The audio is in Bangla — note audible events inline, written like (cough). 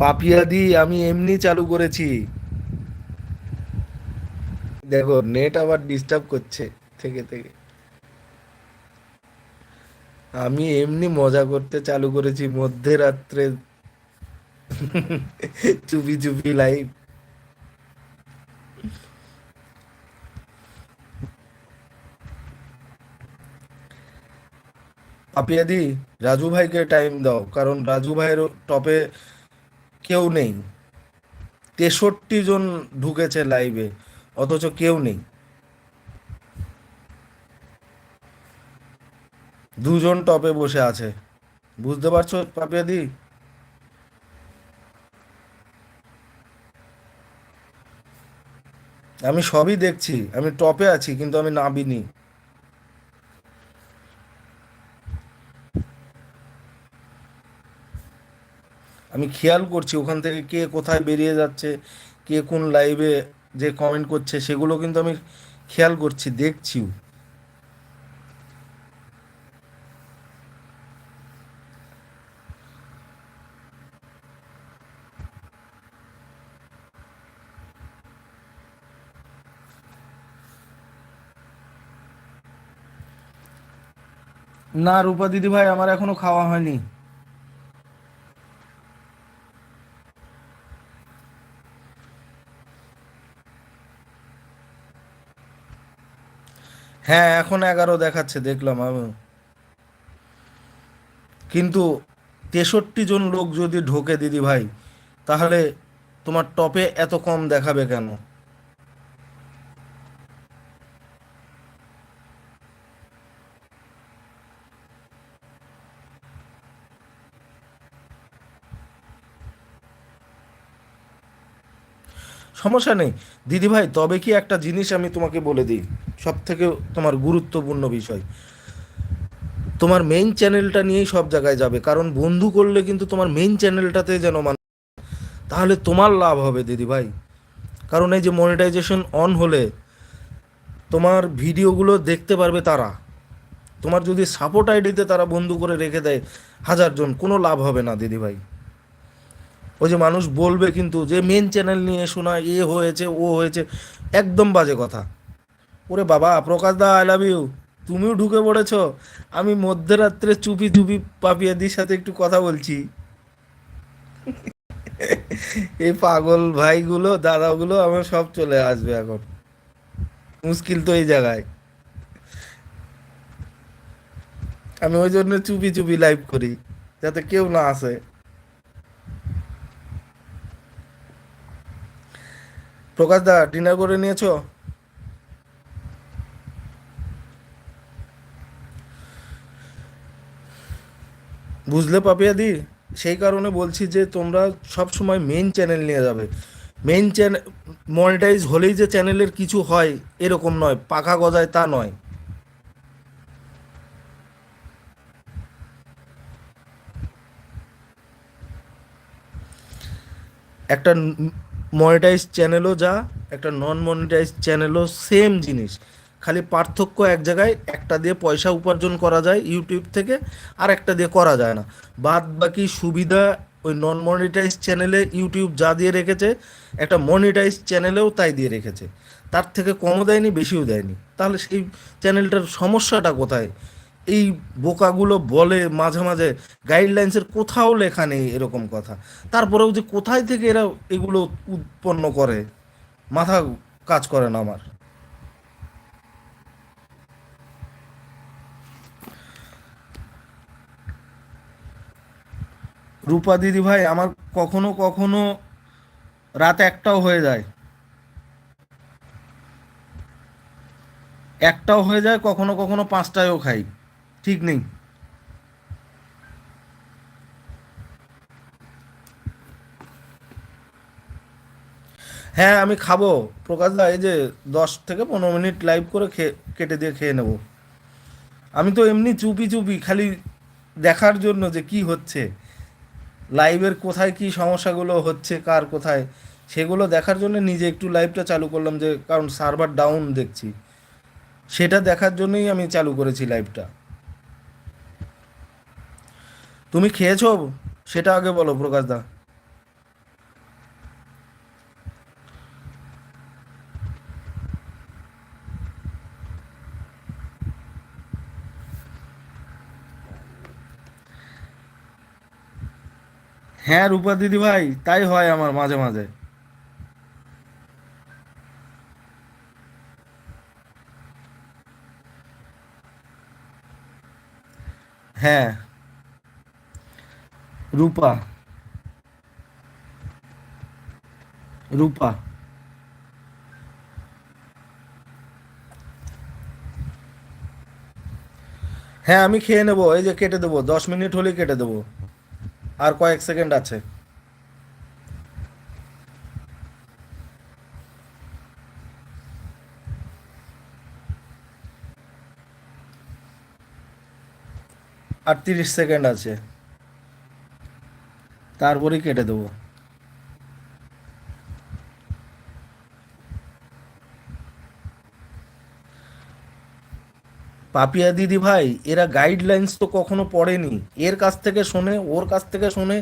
পাপিয়াদি আমি এমনি চালু করেছি। দেখো নেট আবার ডিস্টার্ব করছে থেকে থেকে। আমি এমনি মজা করতে চালু করেছি মধ্যরাত্রে চুপি চুপি লাইভ পাপিয়াদি রাজু ভাইকে টাইম দাও, কারণ রাজু ভাইয়ের টপে কেউ নেই। তেষট্টি জন ঢুকেছে লাইভে অথচ কেউ নেই। দুজন টপে বসে আছে। বুঝতে পারছ পাপিয়াদি আমি সবই দেখছি, আমি টপে আছি, কিন্তু আমি নাবিনি আমি খেয়াল করছি ওখান থেকে কে কোথায় বেরিয়ে যাচ্ছে, কে কোন লাইভে যে কমেন্ট করছে, সেগুলো কিন্তু আমি খেয়াল করছি, দেখছিও। না, রূপা দিদি ভাই, আমার এখনও খাওয়া হয়নি। হ্যাঁ এখন এগারো দেখাচ্ছে, দেখলাম আমি কিন্তু তেষট্টি জন লোক যদি ঢোকে, দিদি ভাই, তাহলে তোমার টপে এত কম দেখাবে কেন? সমস্যা নেই। দিদি ভাই তবে কি একটা জিনিস আমি তোমাকে বলে দিই সব থেকে তোমার গুরুত্বপূর্ণ বিষয়। তোমার মেইন চ্যানেলটা নিয়েই সব জায়গায় যাবে, কারণ বন্ধু করলে কিন্তু তোমার মেইন চ্যানেলটাতে যেন মানে তাহলে তোমার লাভ হবে দিদি ভাই কারণ এই যে মনিটাইজেশন অন হলে তোমার ভিডিওগুলো দেখতে পারবে তারা। তোমার যদি সাপোর্ট আইডিতে তারা বন্ধু করে রেখে দেয় হাজারজন কোনো লাভ হবে না দিদি ভাই ওই যে মানুষ বলবে কিন্তু যে মেন চ্যানেল নিয়ে শোনা এ হয়েছে, ও হয়েছে, একদম বাজে কথা। ওরে বাবা, প্রকাশ দা আই লাভ ইউ তুমিও ঢুকে পড়েছ। আমি মধ্যরাত্রে চুপি চুপি পাপিয়াদির সাথে একটু কথা বলছি। (laughs) এই পাগল ভাইগুলো, দাদাগুলো, আমার সব চলে আসবে এখন। মুশকিল তো এই জায়গায়। আমি ওই জন্য চুপি চুপি লাইভ করি, যাতে কেউ না আসে। প্রকাশ দা ডিনার করে নিয়েছো? বুঝলে পাপিয়াদি সেই কারণে বলছি যে, তোমরা সব সময় মেন চ্যানেল নিয়ে যাবে। মেন চ্যানেল মনিটাইজ হলেই যে চ্যানেলের কিছু হয়, এরকম নয়, পাখা গজায় তা নয়। একটা মনিটাইজ চ্যানেলও যা, একটা নন মনিটাইজ চ্যানেলও সেম জিনিস। খালি পার্থক্য এক জায়গায়, একটা দিয়ে পয়সা উপার্জন করা যায় ইউটিউব থেকে, আর একটা দিয়ে করা যায় না। বাদ বাকি সুবিধা ওই নন মনিটাইজ চ্যানেলে ইউটিউব যা দিয়ে রেখেছে, একটা মনিটাইজ চ্যানেলেও তাই দিয়ে রেখেছে। তার থেকে কমও দেয়নি, বেশিও দেয়নি। তাহলে সেই চ্যানেলটার সমস্যাটা কোথায়? এই বোকাগুলো বলে মাঝে মাঝে গাইডলাইন্সের কোথাও লেখা নেই এরকম কথা। তারপরেও যে কোথায় থেকে এরা এগুলো উৎপন্ন করে, মাথা কাজ করে না আমার। রূপা দিদি ভাই, আমার কখনো কখনো রাত একটাও হয়ে যায়। একটাও হয়ে যায়, কখনো কখনো পাঁচটায়ও খাই। ঠিক নেই। হ্যাঁ আমি খাব। প্রকাশ দা, এই যে দশ থেকে পনেরো মিনিট লাইভ করে কেটে দিয়ে খেয়ে নেব। আমি তো এমনি চুপি চুপি, খালি দেখার জন্য যে কি হচ্ছে লাইভের কোথায় কি সমস্যাগুলো হচ্ছে, কার কোথায়, সেগুলো দেখার জন্য নিজে একটু লাইভটা চালু করলাম যে, কারণ সার্ভার ডাউন দেখছি। সেটা দেখার জন্যই আমি চালু করেছি লাইভটা তুমি খেয়েছো সেটা আগে বলো প্রকাশ দা। হ্যাঁ রূপা দিদি ভাই, তাই হয় আমার মাঝে মাঝে। হ্যাঁ। রূপা। রূপা। হ্যাঁ আমি খেয়ে নেব, এই যে কেটে দেবো, দশ মিনিট হলেই কেটে দেবো। আর কয়েক সেকেন্ড আছে। আর তিরিশ সেকেন্ড আছে। তারপরেই কেটে দেবো। পাপিয়া দিদি ভাই এরা গাইডলাইন্স তো কখনো পড়েনি। এর কাছ থেকে শোনে, ওর কাছ থেকে শোনে